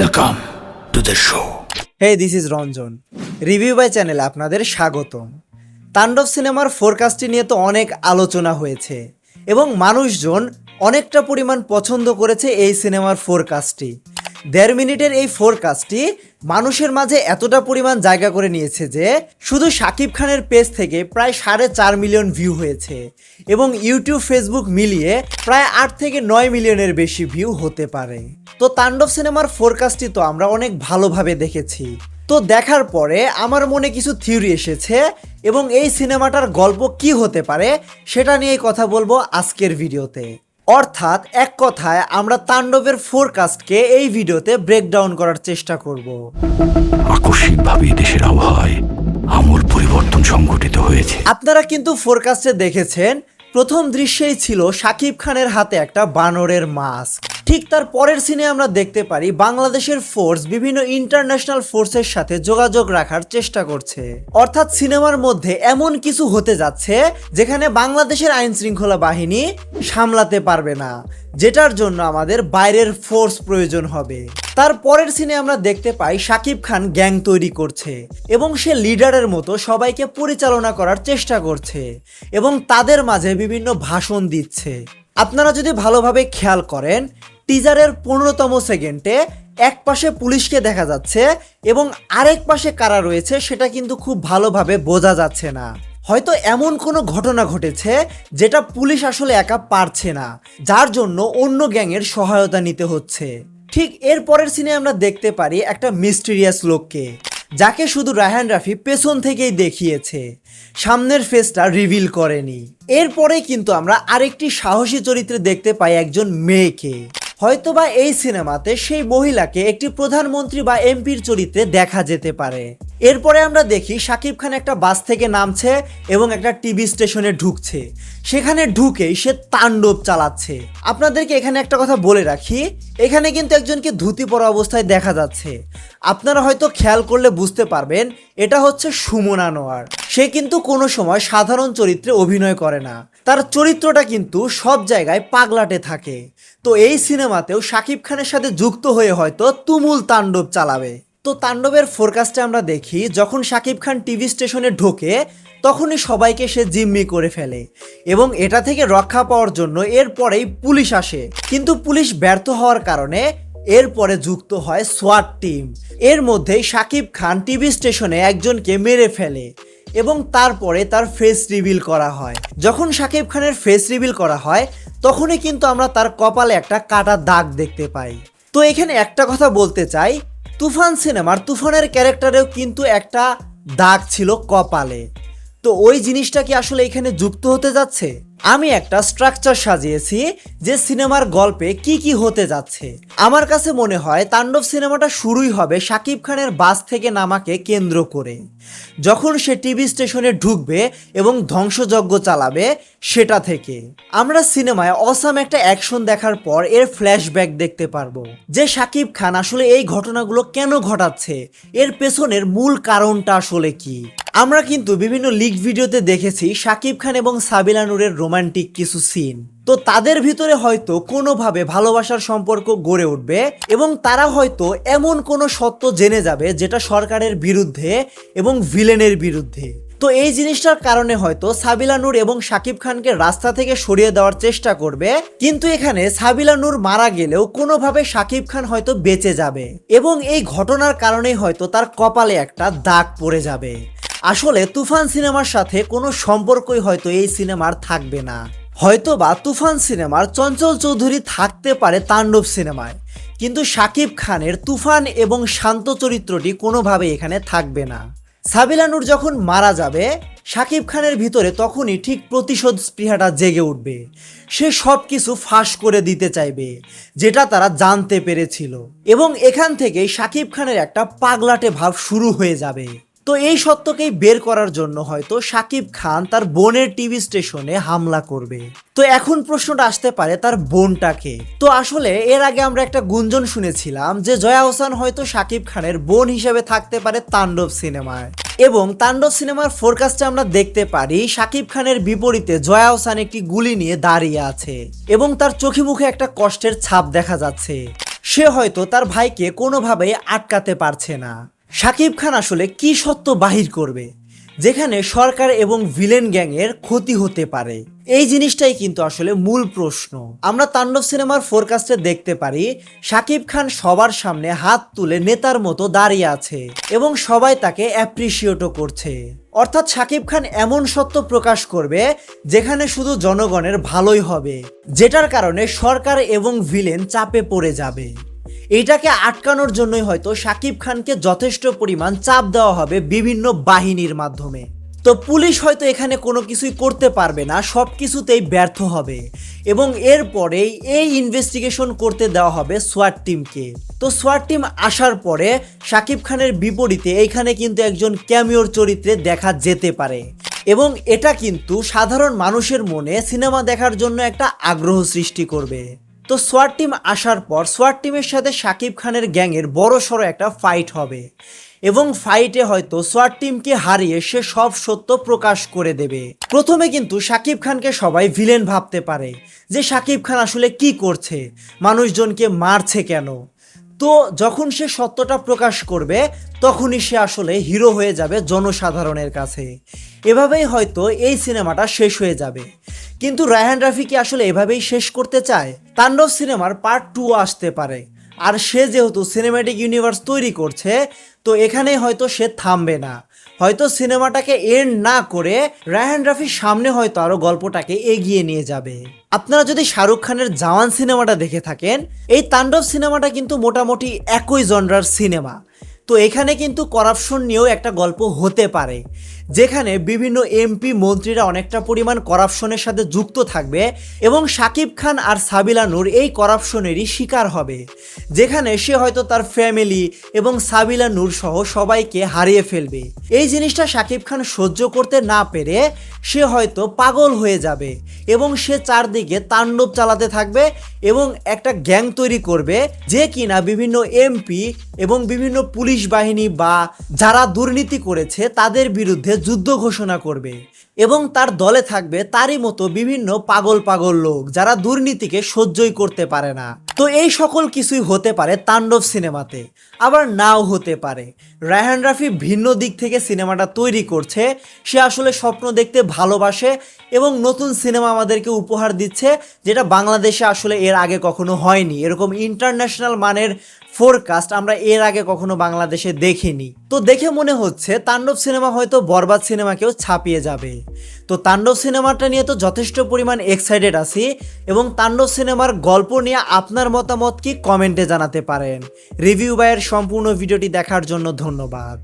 Welcome to the show. Hey this is Ranjan review by চ্যানেলে আপনাদের স্বাগতম। তাণ্ডব সিনেমার ফোরকাস্টটি নিয়ে তো অনেক আলোচনা হয়েছে এবং মানুষজন অনেকটা পরিমাণ পছন্দ করেছে এই সিনেমার ফোরকাস্টটি দেড় মিনিটের এই ফোরকাস্টটি মানুষের মাঝে এতটা পরিমাণ জায়গা করে নিয়েছে যে, শুধু শাকিব খানের পেজ থেকে প্রায় সাড়ে চার মিলিয়ন ভিউ হয়েছে এবং ইউটিউব ফেসবুক মিলিয়ে প্রায় আট থেকে নয় মিলিয়নের বেশি ভিউ হতে পারে। তো তাণ্ডব সিনেমার ফোরকাস্টটি তো আমরা অনেক ভালোভাবে দেখেছি। তো দেখার পরে আমার মনে কিছু থিওরি এসেছে এবং এই সিনেমাটার গল্প কি হতে পারে সেটা নিয়েই কথা বলব আজকের ভিডিওতে অর্থাৎ এক কথায় আমরা তাণ্ডবের ফোরকাস্টকে এই ভিডিওতে ব্রেকডাউন করার চেষ্টা করব। আকস্মিকভাবে দেশের আবহাওয়ায় আমূল পরিবর্তন সংঘটিত হয়েছে। আপনারা কিন্তু ফোরকাস্টে দেখেছেন প্রথম দৃশ্যেই ছিল শাকিব খানের হাতে একটা বানরের মাস্ক ঠিক তার পরের সিনে আমরা দেখতে পারি বাংলাদেশের ফোর্স বিভিন্ন ইন্টারন্যাশনাল ফোর্সের সাথে যোগাযোগ রাখার চেষ্টা করছে। অর্থাৎ সিনেমার মধ্যে এমন কিছু হতে যাচ্ছে যেখানে বাংলাদেশের আইন শৃঙ্খলা বাহিনী সামলাতে পারবে না, যেটার জন্য আমাদের বাইরের ফোর্স প্রয়োজন হবে। তার পরের সিনে আমরা দেখতে পাই শাকিব খান গ্যাং তৈরি করছে এবং সে লিডারের মতো সবাইকে পরিচালনা করার চেষ্টা করছে এবং তাদের মাঝে বিভিন্ন ভাষণ দিচ্ছে। আপনারা যদি ভালোভাবে খেয়াল করেন টিজারের পনেরোতম সেকেন্ডে এক পাশে পুলিশকে দেখা যাচ্ছে এবং আরেক পাশে কারা রয়েছে সেটা কিন্তু খুব ভালোভাবে বোঝা যাচ্ছে না। হয়তো এমন কোনো ঘটনা ঘটেছে যেটা পুলিশ আসলে একা পারছে না, যার জন্য অন্য গ্যাংয়ের সহায়তা নিতে হচ্ছে। ঠিক এর পরের সিনে আমরা দেখতে পারি একটা মিস্টিরিয়াস লোককে, যাকে শুধু রায়হান রাফি পেছন থেকেই দেখিয়েছে। সামনের ফেসটা রিভিল করেনি। এরপরে কিন্তু আমরা আরেকটি সাহসী চরিত্রে দেখতে পাই একজন মেয়েকে। হয়তোবা এই সিনেমাতে সেই মহিলাকে একটি প্রধানমন্ত্রী বা এমপির চরিত্রে দেখা যেতে পারে। এরপরে আমরা দেখি শাকিব খান একটা বাস থেকে নামছে এবং একটা টিভি স্টেশনে ঢুকছে। সেখানে ঢুকেই সে তাণ্ডব চালাচ্ছে। আপনাদেরকে এখানে একটা কথা বলে রাখি, এখানে কিন্তু একজনকে ধুতি পরা অবস্থায় দেখা যাচ্ছে। আপনারা হয়তো খেয়াল করলে বুঝতে পারবেন, এটা হচ্ছে সুমন আনোয়ার সে কিন্তু কোনো সময় সাধারণ চরিত্রে অভিনয় করে না। তার চরিত্রটা কিন্তু সব জায়গায় পাগলাটে থাকে। তো এই সিনেমাতেও শাকিব খানের সাথে যুক্ত হয়ে হয়তো তুমুল তাণ্ডব চালাবে। তো তাণ্ডবের ফোরকাস্টে আমরা দেখি, যখন শাকিব খান টিভি স্টেশনে ঢোকে, তখনই সবাইকে সে জিম্মি করে ফেলে এবং এটা থেকে রক্ষা পাওয়ার জন্য এরপরেই পুলিশ আসে। কিন্তু পুলিশ ব্যর্থ হওয়ার কারণে এরপরে যুক্ত হয় সোয়াট টিম এর মধ্যেই শাকিব খান টিভি স্টেশনে একজনকে মেরে ফেলে। এবং তারপরে তার ফেস রিভিল করা হয়। যখন শাকিব খানের ফেস রিভিল করা হয়, তখনই কিন্তু আমরা তার কপালে একটা কাটা দাগ দেখতে পাই। তো এখানে একটা কথা বলতে চাই, তুফান সিনেমার তুফানের ক্যারেক্টারেও কিন্তু একটা দাগ ছিল কপালে। তো ওই জিনিসটা কি আসলে এখানে যুক্ত হতে যাচ্ছে? আমি একটা স্ট্রাকচার সাজিয়েছি যে সিনেমার গল্পে কি কি হতে যাচ্ছে। আমার কাছে মনে হয় তাণ্ডব সিনেমাটা শুরুই হবে শাকিব খানের বাস থেকে নামাকে কেন্দ্র করে। যখন সে টিভি স্টেশনে ঢুকবে এবং ধ্বংসযজ্ঞ চালাবে সেটা থেকে। আমরা সিনেমায় অসাম একটা অ্যাকশন দেখার পর এর ফ্ল্যাশব্যাক দেখতে পারব। যে শাকিব খান আসলে এই ঘটনাগুলো কেন ঘটাচ্ছে? এর পেছনের মূল কারণটা আসলে কি? আমরা কিন্তু বিভিন্ন লিগ ভিডিওতে দেখেছি শাকিব খান এবং সাবিলা নূরের রোমান্টিক কিছু সিন তো তাদের ভিতরে হয়তো কোনোভাবে ভালোবাসার সম্পর্ক গড়ে উঠবে এবং তারা হয়তো এমন কোনো সত্য জেনে যাবে যেটা সরকারের বিরুদ্ধে এবং ভিলেনের বিরুদ্ধে। তো এই জিনিসটার কারণে হয়তো সাবিলা নূর এবং সাকিব খানকে রাস্তা থেকে সরিয়ে দেওয়ার চেষ্টা করবে, কিন্তু এখানে সাবিলা নূর মারা গেলেও কোনোভাবে সাকিব খান হয়তো বেঁচে যাবে এবং এই ঘটনার কারণেই হয়তো তার কপালে একটা দাগ পড়ে যাবে। আসলে তুফান সিনেমার সাথে কোনো সম্পর্কই হয়তো এই সিনেমার থাকবে না। হয়তো বা তুফান সিনেমার চঞ্চল চৌধুরী থাকতে পারে তাণ্ডব সিনেমায়, কিন্তু শাকিব খানের তুফান এবং শান্ত চরিত্রটি কোনোভাবে এখানে থাকবে না। সাবিলানুর যখন মারা যাবে শাকিব খানের ভিতরে তখনই ঠিক প্রতিশোধ স্পৃহাটা জেগে উঠবে। সে সব কিছু ফাঁস করে দিতে চাইবে, যেটা তারা জানতে পেরেছিল। এবং এখান থেকেই শাকিব খানের একটা পাগলাটে ভাব শুরু হয়ে যাবে। তো এই সত্যকেই বের করার জন্য হয়তো সাকিব খান তার বোনের টিভি স্টেশনে হামলা করবে। তো এখন প্রশ্নটা আসতে পারে তার বোনটাকে। তো আসলে এর আগে আমরা একটা গুঞ্জন শুনেছিলাম যে জয়া হোসেন হয়তো শাকিব খানের বোন হিসেবে থাকতে পারে তাণ্ডব সিনেমায়। এবং তাণ্ডব সিনেমার ফোরকাস্টে আমরা দেখতে পারি শাকিব খানের বিপরীতে জয়া হোসান একটি গুলি নিয়ে দাঁড়িয়ে আছে এবং তার চোখে মুখে একটা কষ্টের ছাপ দেখা যাচ্ছে। সে হয়তো তার ভাইকে কোনোভাবেই আটকাতে পারছে না। শাকিব খান আসলে কি সত্য বাহির করবে? যেখানে সরকার এবং ভিলেন গ্যাংয়ের ক্ষতি হতে পারে। এই জিনিসটাই কিন্তু আসলে মূল প্রশ্ন। আমরা তাণ্ডব সিনেমার ফোরকাস্টে দেখতে পারি শাকিব খান সবার সামনে হাত তুলে নেতার মতো দাঁড়িয়ে আছে এবং সবাই তাকে অ্যাপ্রিসিয়েটও করছে। অর্থাৎ শাকিব খান এমন সত্য প্রকাশ করবে, যেখানে শুধু জনগণের ভালোই হবে, যেটার কারণে সরকার এবং ভিলেন চাপে পড়ে যাবে। এইটাকে আটকানোর জন্যই হয়তো শাকিব খানকে যথেষ্ট পরিমাণ চাপ দেওয়া হবে বিভিন্ন বাহিনীর মাধ্যমে। তো পুলিশ হয়তো এখানে কোনো কিছুই করতে পারবে না, সব কিছুতেই ব্যর্থ হবে। এবং এরপরেই এই ইনভেস্টিগেশন করতে দেওয়া হবে সোয়াট টিমকে তো সোয়াট টিম আসার পরে শাকিব খানের বিপরীতে এইখানে কিন্তু একজন ক্যামিওর চরিত্রে দেখা যেতে পারে। এবং এটা কিন্তু সাধারণ মানুষের মনে সিনেমা দেখার জন্য একটা আগ্রহ সৃষ্টি করবে। তো সোয়াট টিম আসার পর সোয়াট টিমের সাথে শাকিব খানের গ্যাংয়ের বড় সড়ো একটা ফাইট হবে। এবং ফাইটে হয়তো সোয়াট টিমকে হারিয়ে সে সব সত্য প্রকাশ করে দেবে। প্রথমে কিন্তু শাকিব খানকে সবাই ভিলেন ভাবতে পারে যে শাকিব খান আসলে কি করছে, মানুষজনকে মারছে কেন। তো যখন সে সত্যটা প্রকাশ করবে, তখনই সে আসলে হিরো হয়ে যাবে জনসাধারণের কাছে। এভাবেই হয়তো এই সিনেমাটা শেষ হয়ে যাবে। কিন্তু রায়হান রাফি কি আসলে এভাবেই শেষ করতে চায়? তাণ্ডব সিনেমার পার্ট টু আসতে পারে। আর সে যেহেতু সিনেম্যাটিক ইউনিভার্স তৈরি করছে, তো এখানেই হয়তো সে থামবে না। হয়তো সিনেমাটাকে এন্ড না করে রায়হান রাফির সামনে হয়তো আরও গল্পটাকে এগিয়ে নিয়ে যাবে। আপনারা যদি শাহরুখ খানের জওয়ান সিনেমাটা দেখে থাকেন, এই তাণ্ডব সিনেমাটা কিন্তু মোটামুটি একই জনরার সিনেমা। তো এখানে কিন্তু করাপশন নিয়েও একটা গল্প হতে পারে। যেখানে বিভিন্ন এমপি মন্ত্রীরা অনেকটা পরিমাণ করাপশনের সাথে যুক্ত থাকবে এবং সাকিব খান আর সাবিলা নূর এই করাপশনেরই শিকার হবে। যেখানে সে হয়তো তার ফ্যামিলি এবং সাবিলা নূর সহ সবাইকে হারিয়ে ফেলবে। এই জিনিসটা সাকিব খান সহ্য করতে না পেরে সে হয়তো পাগল হয়ে যাবে এবং সে চারদিকে তাণ্ডব চালাতে থাকবে এবং একটা গ্যাং তৈরি করবে যে কিনা বিভিন্ন এমপি এবং বিভিন্ন পুলিশ বাহিনী বা যারা দুর্নীতি করেছে তাদের বিরুদ্ধে যুদ্ধ ঘোষণা করবে এবং তার দলে থাকবে তারই মতো বিভিন্ন পাগল পাগল লোক যারা দুর্নীতিকে সহ্যই করতে পারে না। তো এই সকল কিছুই হতে পারে তাণ্ডব সিনেমাতে, আবার নাও হতে পারে। রায়হান রাফি ভিন্ন দিক থেকে সিনেমাটা তৈরি করছে, সে আসলে স্বপ্ন দেখতে ভালোবাসে এবং নতুন সিনেমা আমাদেরকে উপহার দিচ্ছে, যেটা বাংলাদেশে আসলে এর আগে কখনো হয়নি। এরকম ইন্টারন্যাশনাল মানের ফোরকাস্ট আমরা এর আগে কখনো বাংলাদেশে দেখিনি। তো দেখে মনে হচ্ছে তাণ্ডব সিনেমা হয়তো বরবাদ সিনেমাকেও ছাপিয়ে যাবে। তো তাণ্ডব সিনেমাটা নিয়ে তো যথেষ্ট পরিমাণ এক্সাইটেড আছি এবং তাণ্ডব সিনেমার গল্প নিয়ে আপনার মতামত কি কমেন্টে জানাতে পারেন। রিভিউ বাইয়ের সম্পূর্ণ ভিডিওটি দেখার জন্য ধন্যবাদ।